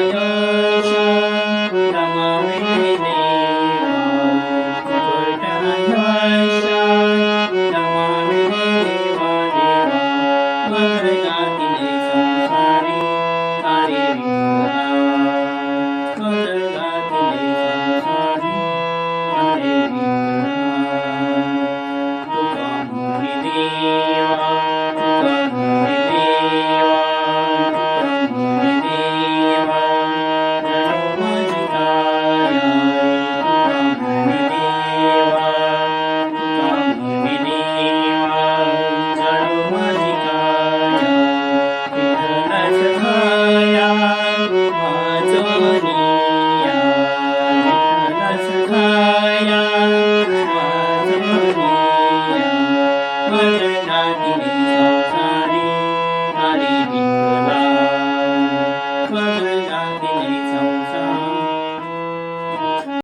don't know. Thank you.